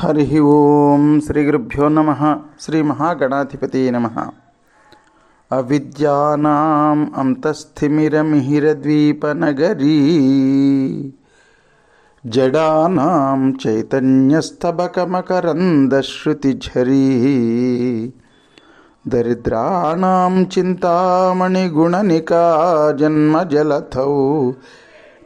హరి ఓం శ్రీ గురుభ్యో నమ శ్రీ మహాగణాధిపతి నమ. అవిద్యానాం అంతస్థిమిరమిహిరద్వీపనగరీ జడానాం చైతన్యస్తబకమకరందశ్రుతిఝరీ దరిద్రాణం చింతామణిగుణనికా జన్మజలథౌ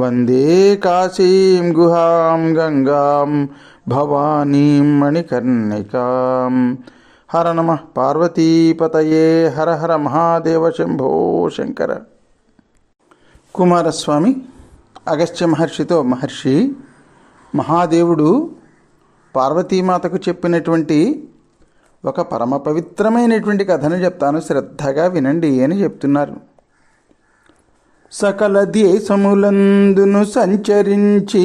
వందే కాశీం గుహాం గంగాం భవానీం మణికర్ణికాం. హర నమ పార్వతీపతయే హర హర మహాదేవ శంభో శంకర. కుమారస్వామి అగస్త్య మహర్షితో మహర్షి మహాదేవుడు పార్వతీమాతకు చెప్పినటువంటి ఒక పరమ పవిత్రమైనటువంటి కథను చెప్తాను. శ్రద్ధగా వినండి అని చెప్తున్నారు. సకల దేశములందును సంచరించి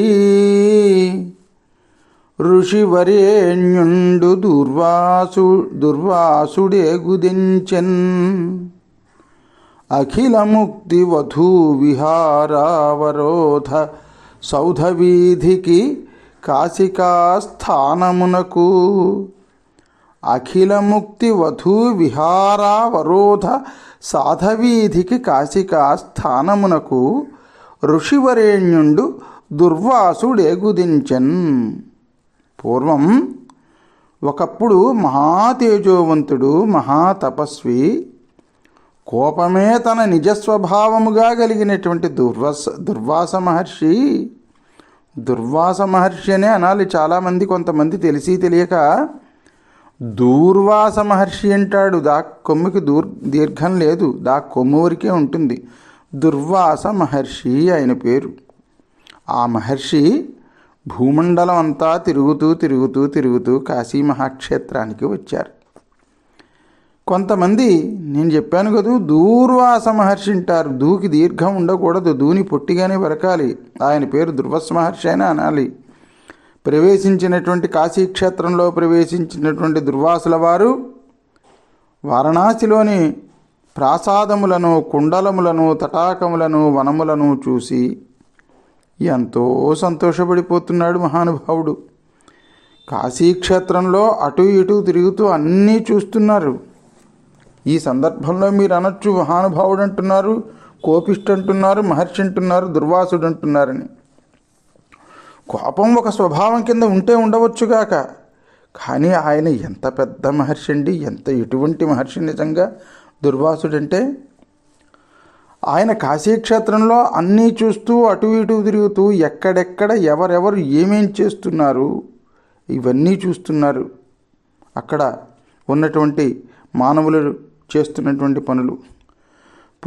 ఋషివరేణ్యుండు దుర్వాసు దుర్వాసుడే గుదించెన్ అఖిలముక్తి వధూ విహారావరోధ సౌధవీధికి కాశికా స్థానమునకు వధూ విహారావరోధ సాధవీధికి కాశికా స్థానమునకు ఋషివరేణ్యుండు దుర్వాసుడేగుదించన్. పూర్వం ఒకప్పుడు మహాతేజోవంతుడు మహాతపస్వి. కోపమే తన నిజస్వభావముగా కలిగినటువంటి దుర్వాస దుర్వాస మహర్షి. దుర్వాస మహర్షి అనే అనాలి చాలామంది కొంతమంది తెలిసి తెలియక దూర్వాస మహర్షి అంటాడు. దా కొమ్ముకి దూర్ దీర్ఘం లేదు. దా కొమ్ము వరకే ఉంటుంది. దుర్వాస మహర్షి ఆయన పేరు. ఆ మహర్షి భూమండలం అంతా తిరుగుతూ తిరుగుతూ తిరుగుతూ కాశీ మహాక్షేత్రానికి వచ్చారు. కొంతమంది నేను చెప్పాను కదూ దూర్వాస మహర్షి అంటారు. దూకి దీర్ఘం ఉండకూడదు. దూని పొట్టిగానే వెరకాలి ఆయన పేరు దుర్వాస మహర్షి అయినా అనాలి. ప్రవేశించినటువంటి కాశీక్షేత్రంలో ప్రవేశించినటువంటి దుర్వాసుల వారు వారణాసిలోని ప్రాసాదములను కుండలములను తటాకములను వనములను చూసి ఎంతో సంతోషపడిపోతున్నాడు మహానుభావుడు. కాశీక్షేత్రంలో అటు ఇటు తిరుగుతూ అన్నీ చూస్తున్నారు. ఈ సందర్భంలో మీరు అనొచ్చు మహానుభావుడు అంటున్నారు కోపిష్టి అంటున్నారు మహర్షి అంటున్నారు దుర్వాసుడు అంటున్నారని కోపం ఒక స్వభావం కింద ఉంటే ఉండవచ్చుగాక కానీ ఆయన ఎంత పెద్ద మహర్షి అండి ఎంత ఎటువంటి మహర్షి నిజంగా దుర్వాసుడంటే. ఆయన కాశీక్షేత్రంలో అన్నీ చూస్తూ అటు ఇటు తిరుగుతూ ఎక్కడెక్కడ ఎవరెవరు ఏమేం చేస్తున్నారు ఇవన్నీ చూస్తున్నారు. అక్కడ ఉన్నటువంటి మానవులు చేస్తున్నటువంటి పనులు.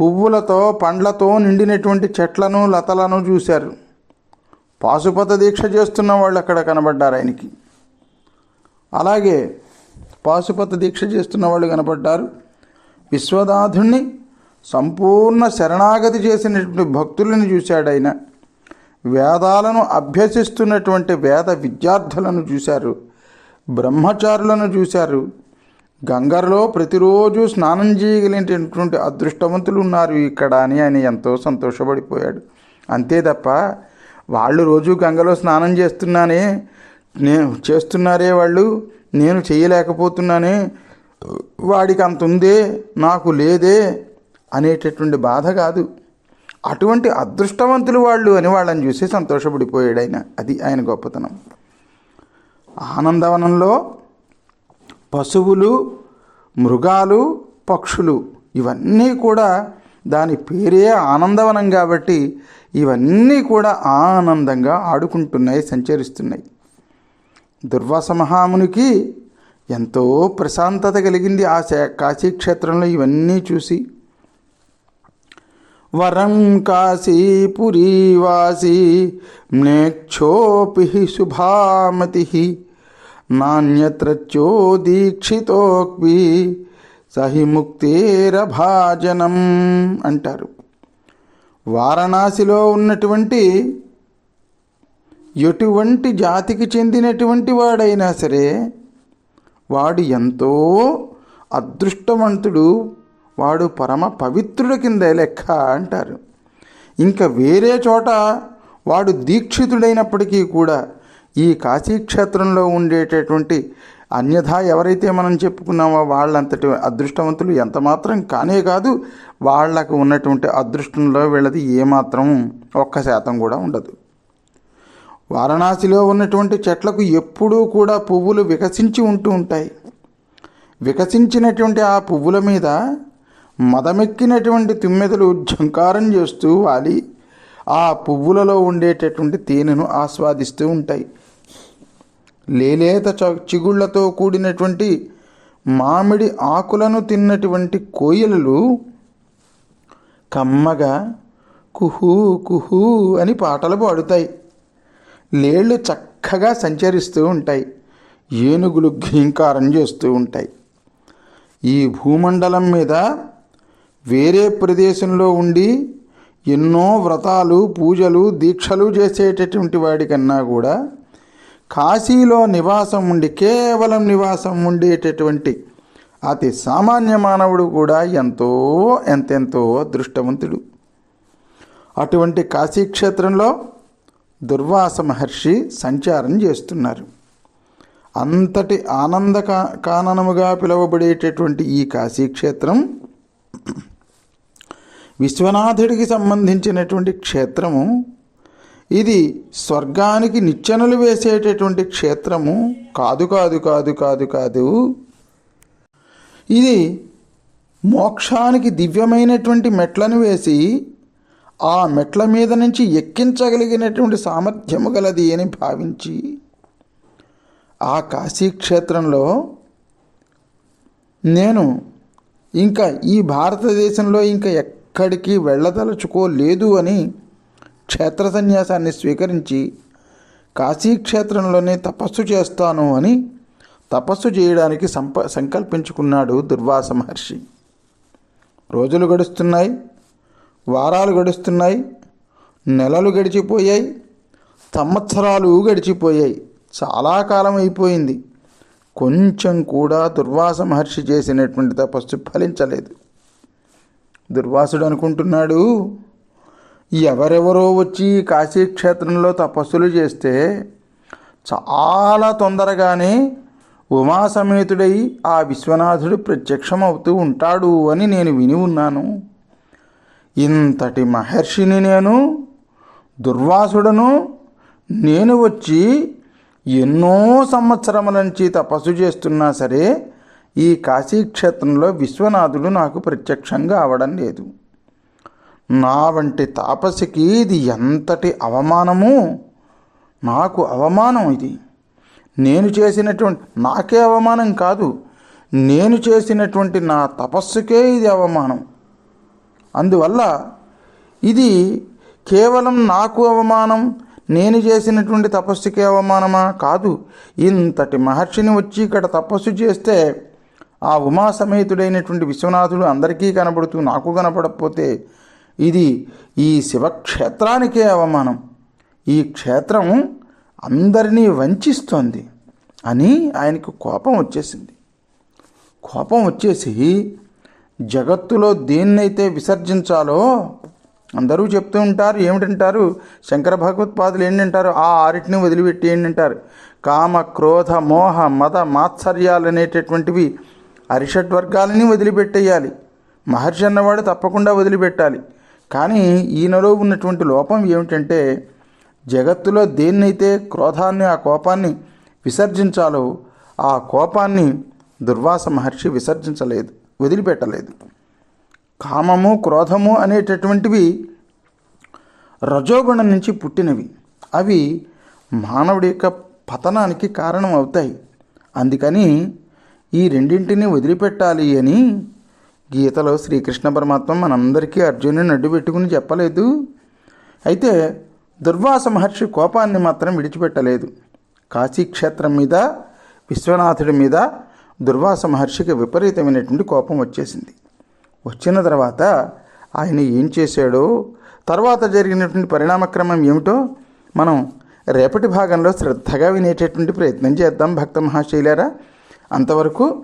పువ్వులతో పండ్లతో నిండినటువంటి చెట్లను లతలను చూశారు. పాశుపత దీక్ష చేస్తున్న వాళ్ళు అక్కడ కనబడ్డారు ఆయనకి. అలాగే పాశుపత దీక్ష చేస్తున్న వాళ్ళు కనబడ్డారు. విశ్వనాథుణ్ణి సంపూర్ణ శరణాగతి చేసినటువంటి భక్తులను చూశాడు ఆయన. వేదాలను అభ్యసిస్తున్నటువంటి వేద విద్యార్థులను చూశారు. బ్రహ్మచారులను చూశారు. గంగలో ప్రతిరోజు స్నానం చేయగలిగినటువంటి అదృష్టవంతులు ఉన్నారు ఇక్కడ అని ఆయన ఎంతో సంతోషపడిపోయాడు. అంతే తప్ప వాళ్ళు రోజు గంగలో స్నానం చేస్తున్నానే నేను చేస్తున్నారే వాళ్ళు నేను చేయలేకపోతున్నానే వాడికి అంత ఉందే నాకు లేదే అనేటటువంటి బాధ కాదు. అటువంటి అదృష్టవంతులు వాళ్ళు అని వాళ్ళని చూసి సంతోషపడిపోయాడు ఆయన అది ఆయన గొప్పతనం. ఆనందవనంలో పశువులు మృగాలు పక్షులు ఇవన్నీ కూడా దాని పేరే ఆనందవనం కాబట్టి ఇవన్నీ కూడా ఆనందంగా ఆడుకుంటున్నాయి సంచరిస్తున్నాయి. దుర్వాస మహామునికి ఎంతో ప్రశాంతత కలిగింది ఆ కాశీక్షేత్రంలో ఇవన్నీ చూసి. వరం కాశీపురీవాసి నేక్షోపి శుభామతి నాణ్యత్రచో దీక్షితోక్వి సహి ముక్తేరభాజనం అంటారు. వారణాసిలో ఉన్నటువంటి ఎటువంటి జాతికి చెందినటువంటి వాడైనా సరే వాడు ఎంతో అదృష్టవంతుడు వాడు పరమ పవిత్రుడి కింద లెక్క అంటారు. ఇంకా వేరే చోట వాడు దీక్షితుడైనప్పటికీ కూడా ఈ కాశీక్షేత్రంలో ఉండేటటువంటి అన్యథా ఎవరైతే మనం చెప్పుకున్నామో వాళ్ళంతటి అదృష్టవంతులు ఎంతమాత్రం కానే కాదు వాళ్ళకు ఉన్నటువంటి అదృష్టంలో వీళ్ళది ఏమాత్రం ఒక్క శాతం కూడా ఉండదు. వారణాసిలో ఉన్నటువంటి చెట్లకు ఎప్పుడూ కూడా పువ్వులు వికసించి ఉంటూ ఉంటాయి. వికసించినటువంటి ఆ పువ్వుల మీద మదమెక్కినటువంటి తుమ్మెదలు జంకారం చేస్తూ వాలి. ఆ పువ్వులలో ఉండేటటువంటి తేనెను ఆస్వాదిస్తూ ఉంటాయి. లేలేత చ- చిగుళ్ళతో కూడినటువంటి మామిడి ఆకులను తిన్నటువంటి కోయిలలు కమ్మగా కుహూ కుహూ అని పాటలు పాడుతాయి. లేళ్ళు చక్కగా సంచరిస్తూ ఉంటాయి. ఏనుగులు ఘీంకారం చేస్తూ ఉంటాయి. ఈ భూమండలం మీద వేరే ప్రదేశంలో ఉండి ఎన్నో వ్రతాలు పూజలు దీక్షలు చేసేటటువంటి వాడికన్నా కూడా కాశీలో నివాసం ఉండి కేవలం నివాసం ఉండేటటువంటి అతి సామాన్య మానవుడు కూడా ఎంతో ఎంతెంతో అదృష్టవంతుడు. అటువంటి కాశీక్షేత్రంలో దుర్వాస మహర్షి సంచారం చేస్తున్నారు. అంతటి ఆనంద కా- కాననముగా పిలువబడేటటువంటి ఈ కాశీక్షేత్రం విశ్వనాథుడికి సంబంధించినటువంటి క్షేత్రము ఇది స్వర్గానికి నిచ్చెనలు వేసేటటువంటి క్షేత్రము. కాదు కాదు కాదు కాదు కాదు. ఇది మోక్షానికి దివ్యమైనటువంటి మెట్లను వేసి ఆ మెట్ల మీద నుంచి ఎక్కించగలిగినటువంటి సామర్థ్యము గలది అని భావించి ఆ కాశీక్షేత్రంలో నేను ఇంకా ఈ భారతదేశంలో ఇంకా ఎక్కడికి వెళ్ళదలుచుకోలేదు అని క్షేత్ర సన్యాసాన్ని స్వీకరించి కాశీక్షేత్రంలోనే తపస్సు చేస్తాను అని తపస్సు చేయడానికి సంప సంకల్పించుకున్నాడు దుర్వాస మహర్షి. రోజులు గడుస్తున్నాయి వారాలు గడుస్తున్నాయి నెలలు గడిచిపోయాయి సంవత్సరాలు గడిచిపోయాయి. చాలా కాలం అయిపోయింది. కొంచెం కూడా దుర్వాస మహర్షి చేసినటువంటి తపస్సు ఫలించలేదు. దుర్వాసుడు అనుకుంటున్నాడు ఎవరెవరో వచ్చి ఈ కాశీక్షేత్రంలో తపస్సులు చేస్తే చాలా తొందరగానే ఉమాసమేతుడై ఆ విశ్వనాథుడు ప్రత్యక్షమవుతూ ఉంటాడు అని నేను విని ఉన్నాను. ఇంతటి మహర్షిని నేను దుర్వాసుడను నేను వచ్చి ఎన్నో సంవత్సరముల నుంచి తపస్సు చేస్తున్నా సరే ఈ కాశీక్షేత్రంలో విశ్వనాథుడు నాకు ప్రత్యక్షంగా అవడం లేదు. నా వంటి తాపసికి ఇది ఎంతటి అవమానము? నాకు అవమానం ఇది. నేను చేసినటువంటి నాకే అవమానం కాదు. నేను చేసినటువంటి నా తపస్సుకే ఇది అవమానం. అందువల్ల ఇది కేవలం నాకు అవమానం నేను చేసినటువంటి తపస్సుకే అవమానమా కాదు. ఇంతటి మహర్షిని వచ్చి ఇక్కడ తపస్సు చేస్తే ఆ ఉమా సమేతుడైనటువంటి విశ్వనాథుడు అందరికీ కనబడుతూ నాకు కనపడకపోతే ఇది ఈ శివక్షేత్రానికే అవమానం. ఈ క్షేత్రం అందరినీ వంచిస్తోంది అని ఆయనకు కోపం వచ్చేసింది. కోపం వచ్చేసి జగత్తులో దేన్నైతే విసర్జించాలో అందరూ చెప్తూ ఉంటారు ఏమిటంటారు? శంకర భగవత్పాదులు ఏంటంటారు? ఆ ఆరిటిని వదిలిపెట్టి ఏంటంటారు? కామ క్రోధ మోహ మత మాత్సర్యాలు అనేటటువంటివి అరిషడ్ వర్గాలని వదిలిపెట్టేయాలి. మహర్షి అన్నవాడు తప్పకుండా వదిలిపెట్టాలి. కానీ ఈయనలో ఉన్నటువంటి లోపం ఏమిటంటే జగత్తులో దేన్నైతే క్రోధాన్ని ఆ కోపాన్ని విసర్జించాలో ఆ కోపాన్ని దుర్వాస మహర్షి విసర్జించలేదు వదిలిపెట్టలేదు. కామము క్రోధము అనేటటువంటివి రజోగుణం నుంచి పుట్టినవి. అవి మానవుడి యొక్క పతనానికి కారణం అవుతాయి అందుకని ఈ రెండింటిని వదిలిపెట్టాలి అని గీతలో శ్రీకృష్ణ పరమాత్మ మనందరికీ అర్జునుని అడ్డు పెట్టుకుని చెప్పలేదు. అయితే దుర్వాస మహర్షి కోపాన్ని మాత్రం విడిచిపెట్టలేదు. కాశీక్షేత్రం మీద విశ్వనాథుడి మీద దుర్వాస మహర్షికి విపరీతమైనటువంటి కోపం వచ్చేసింది. వచ్చిన తర్వాత ఆయన ఏం చేశాడో తర్వాత జరిగినటువంటి పరిణామక్రమం ఏమిటో మనం రేపటి భాగంలో శ్రద్ధగా వినేటటువంటి ప్రయత్నం చేద్దాం. భక్త మహాశైలారా అంతవరకు